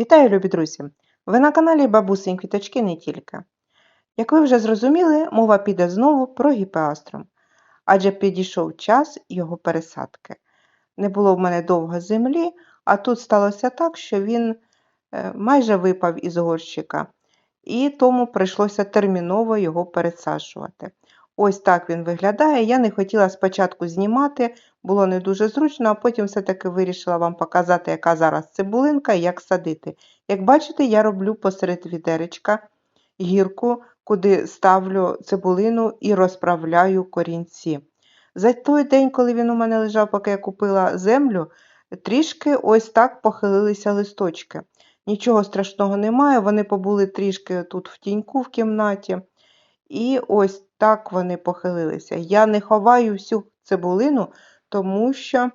Вітаю, любі друзі! Ви на каналі Бабусень Квіточки не тільки. Як ви вже зрозуміли, мова піде знову про гіпеаструм, адже підійшов час його пересадки. Не було в мене довго землі, а тут сталося так, що він е, майже випав із горщика, і тому прийшлося терміново його пересаджувати. Ось так він виглядає. Я не хотіла спочатку знімати, було не дуже зручно, а потім все-таки вирішила вам показати, яка зараз цибулинка і як садити. Як бачите, я роблю посеред відеречка гірку, куди ставлю цибулину і розправляю корінці. За той день, коли він у мене лежав, поки я купила землю, трішки ось так похилилися листочки. Нічого страшного немає, вони побули трішки тут в тіньку в кімнаті. І ось так вони похилилися. Я не ховаю всю цибулину, тому що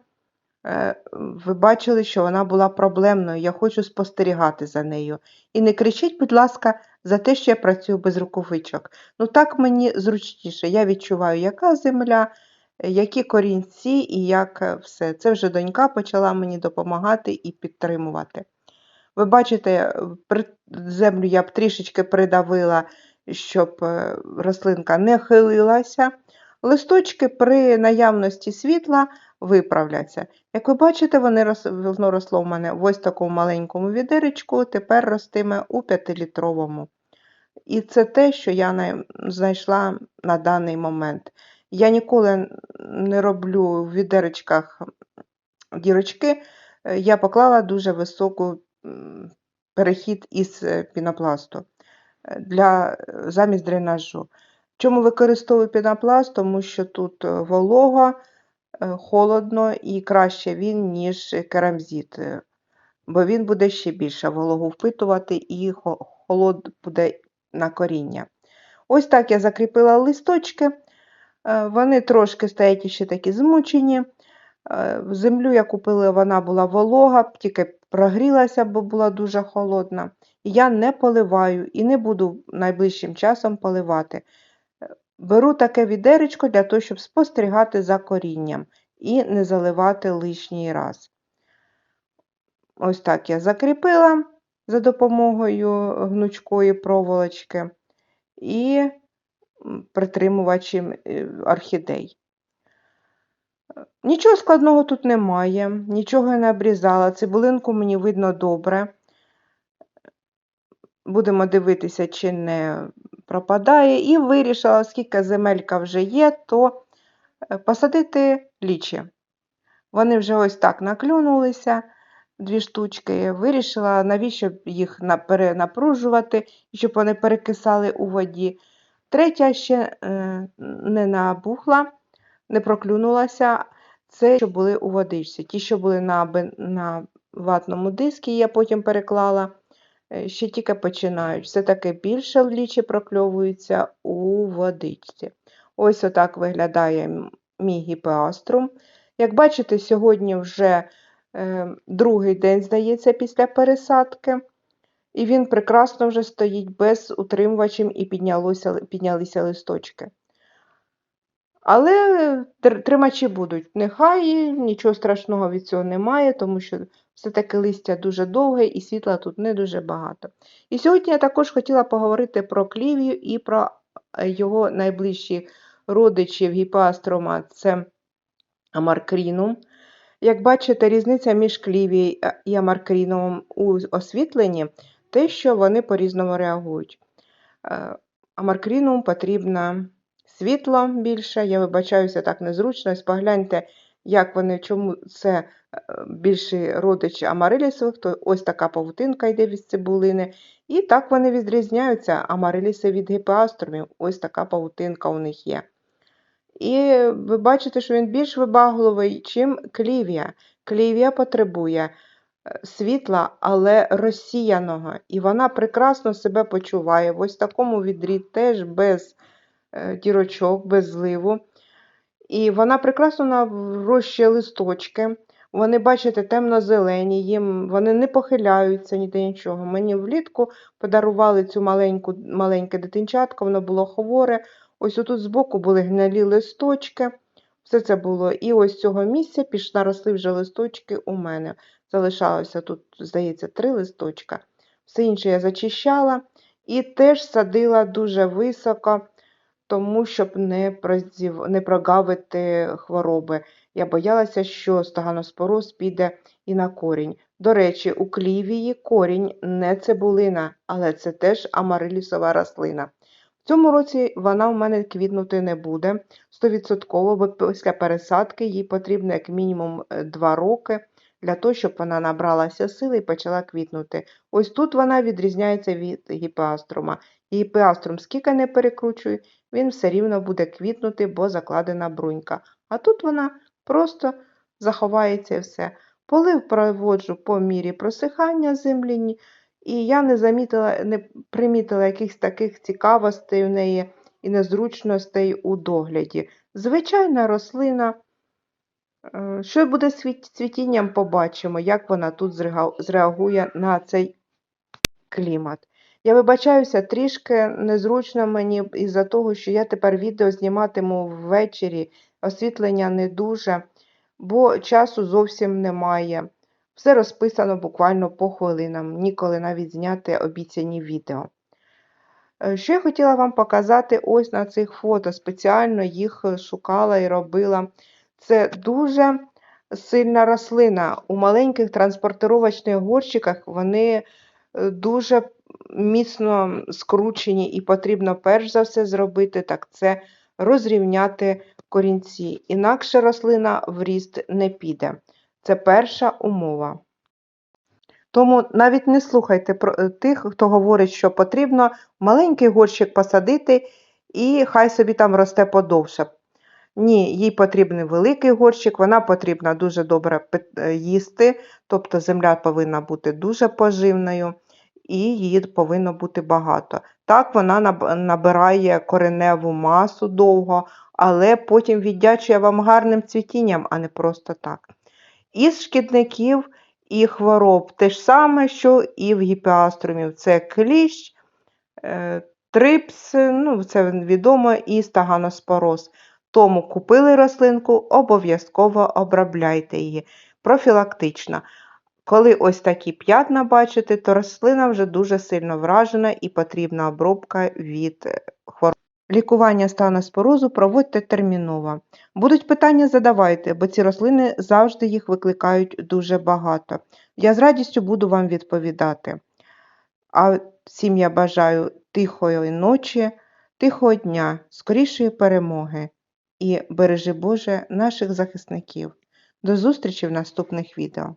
е, ви бачили, що вона була проблемною. Я хочу спостерігати за нею. І не кричіть, будь ласка, за те, що я працюю без рукавичок. Ну так мені зручніше. Я відчуваю, яка земля, які корінці і як е, все. Це вже донька почала мені допомагати і підтримувати. Ви бачите, землю я б трішечки придавила, щоб е, рослинка не хилилася. Листочки при наявності світла виправляться. Як ви бачите, вони воно росло в мене в ось такому маленькому відеречку, тепер ростиме у 5-літровому. І це те, що я най- знайшла на даний момент. Я ніколи не роблю в відеречках дірочки, я поклала дуже високу перехід із е, пінопласту е, для, е, замість дренажу. Чому використовую пінопласт? Тому що тут е, волого, е, холодно і краще він, ніж керамзит, е, бо він буде ще більше вологу впитувати і холод буде на коріння. Ось так я закріпила листочки. Вони трошки стоять ще такі змучені. Землю я купила, вона була волога, тільки прогрілася, бо була дуже холодна. Я не поливаю і не буду найближчим часом поливати. Беру таке відеречко для того, щоб спостерігати за корінням і не заливати лишній раз. Ось так я закріпила за допомогою гнучкої проволочки і притримувачем е, орхідей. Нічого складного тут немає, нічого я не обрізала. Цибулинку мені видно добре. Будемо дивитися, чи не пропадає. І вирішила, оскільки земелька вже є, то е, посадити лічі. Вони вже ось так наклюнулися, дві штучки. Вирішила, навіщо їх перенапружувати, щоб вони перекисали у воді. Третя ще е, не набухла, не проклюнулася. Це що були у водичці. Ті, що були на, на ватному дискі, я потім переклала, ще тільки починають. Все-таки більше лічі прокльовуються у водичці. Ось отак виглядає мій гіпеаструм. Як бачите, сьогодні вже е, другий день, здається, після пересадки. І він прекрасно вже стоїть без утримувачів і піднялося, піднялися листочки. Але тримачі будуть. Нехай нічого страшного від цього немає, тому що все-таки листя дуже довге і світла тут не дуже багато. І сьогодні я також хотіла поговорити про клівію і про е, його найближчі родичів гіпастрома це амаркрінум. Як бачите, різниця між клівією і амаркрінумом у освітленні те, що вони по-різному реагують. Е, Амаркрінум потрібно світло більше. Я вибачаюся так незручно. Погляньте, як вони, чому це е, більший родич амарилісових, то ось така павутинка йде від цибулини. І так вони відрізняються амариліси від гіпеаструмів. Ось така павутинка у них є. І ви бачите, що він більш вибагливий, чим клівія. Клівія потребує е, світла, але розсіяного. І вона прекрасно себе почуває. В ось такому відрі теж без е, дірочок, без зливу. І вона прекрасно нарощує листочки. Вони, бачите, темно-зелені, їм вони не похиляються ніде нічого. Мені влітку подарували цю маленьку, маленьке дитинчатко, воно було хворе. Ось отут збоку були гнилі листочки. Все це було. І ось цього місця піш наросли вже листочки у мене. залишалося тут, здається, три листочка. Все інше я зачищала і теж садила дуже високо, тому щоб не, прозів... не прогавити хвороби. Я боялася, що стаганоспороз піде і на корінь. До речі, у клівії корінь не цибулина, але це теж амарилісова рослина. В цьому році вона в мене квітнути не буде 100%, бо після пересадки їй потрібно як мінімум 2 роки для того, щоб вона набралася сили і почала квітнути. Ось тут вона відрізняється від гіпеаструма. Гіпеаструм скільки не перекручую, він все рівно буде квітнути, бо закладена брунька. А тут вона просто заховається і все. Полив проводжу по мірі просихання землі, і я не замітила, не примітила якихось таких цікавостей в неї і незручностей у догляді. Звичайна рослина. Е, Що буде з цвітінням, побачимо, як вона тут зреагує на цей клімат. Я вибачаюся, трішки незручно мені із-за того, що я тепер відео зніматиму ввечері, освітлення не дуже, бо часу зовсім немає. Все розписано буквально по хвилинам, ніколи навіть зняти обіцяні відео. Е, Що я хотіла вам показати ось на цих фото, спеціально їх шукала і робила. Це дуже сильна рослина. У маленьких транспортировочних горщиках вони е, дуже міцно скручені, і потрібно перш за все зробити, так це розрівняти корінці. Інакше рослина в ріст не піде. Це перша умова. Тому навіть не слухайте про е, тих, хто говорить, що потрібно маленький горщик посадити і хай собі там росте подовше. Ні, їй потрібен великий горщик, вона потрібна дуже добре е, їсти, тобто земля повинна бути дуже поживною і її повинно бути багато. Так, вона набирає кореневу масу довго, але потім віддячує вам гарним цвітінням, а не просто так. Із шкідників і хвороб те ж саме, що і в гіпеаструмів. Це кліщ, е, трипс, ну, це відомо, і стаганоспороз. Тому купили рослинку, обов'язково обробляйте її профілактично. Коли ось такі п'ятна бачите, то рослина вже дуже сильно вражена і потрібна обробка від е, хвороб. Лікування станоспорозу проводьте терміново. Будуть питання задавайте, бо ці рослини завжди їх викликають дуже багато. Я з радістю буду вам відповідати. А всім я бажаю тихої ночі, тихого дня, скорішої перемоги і бережи Боже наших захисників. До зустрічі в наступних відео.